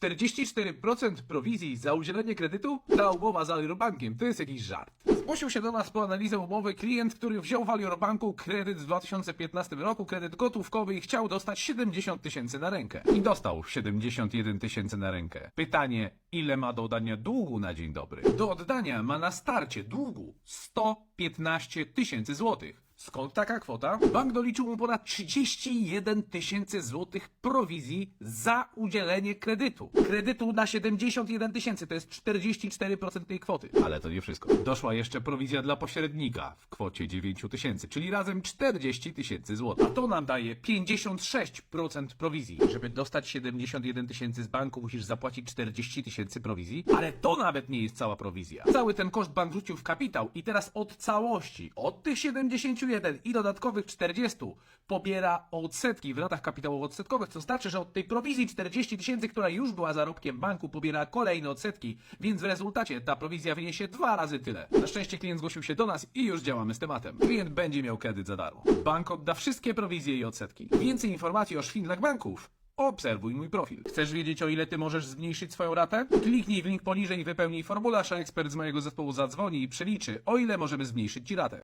44% prowizji za udzielenie kredytu? Ta umowa z Aliorbankiem to jest jakiś żart. Zgłosił się do nas po analizę umowy klient, który wziął w Aliorbanku kredyt w 2015 roku, kredyt gotówkowy i chciał dostać 70 tysięcy na rękę. I dostał 71 tysięcy na rękę. Pytanie, ile ma do oddania długu na dzień dobry? Do oddania ma na starcie długu 115 tysięcy złotych. Skąd taka kwota? Bank doliczył mu ponad 31 tysięcy złotych prowizji za udzielenie kredytu. Kredytu na 71 tysięcy, to jest 44% tej kwoty. Ale to nie wszystko. Doszła jeszcze prowizja dla pośrednika w kwocie 9 tysięcy, czyli razem 40 tysięcy złotych. A to nam daje 56% prowizji. Żeby dostać 71 tysięcy z banku, musisz zapłacić 40 tysięcy prowizji, ale to nawet nie jest cała prowizja. Cały ten koszt bank rzucił w kapitał i teraz od całości, od tych 71 i dodatkowych 40 pobiera odsetki w ratach kapitałowo-odsetkowych, co znaczy, że od tej prowizji 40 tysięcy, która już była zarobkiem banku, pobiera kolejne odsetki, więc w rezultacie ta prowizja wyniesie dwa razy tyle. Na szczęście klient zgłosił się do nas i już działamy z tematem. Klient będzie miał kredyt za darmo. Bank odda wszystkie prowizje i odsetki. Więcej informacji o szwindlach banków Obserwuj mój profil. Chcesz wiedzieć, o ile ty możesz zmniejszyć swoją ratę? Kliknij w link poniżej i wypełnij formularz, a ekspert z mojego zespołu zadzwoni i przeliczy, o ile możemy zmniejszyć ci ratę.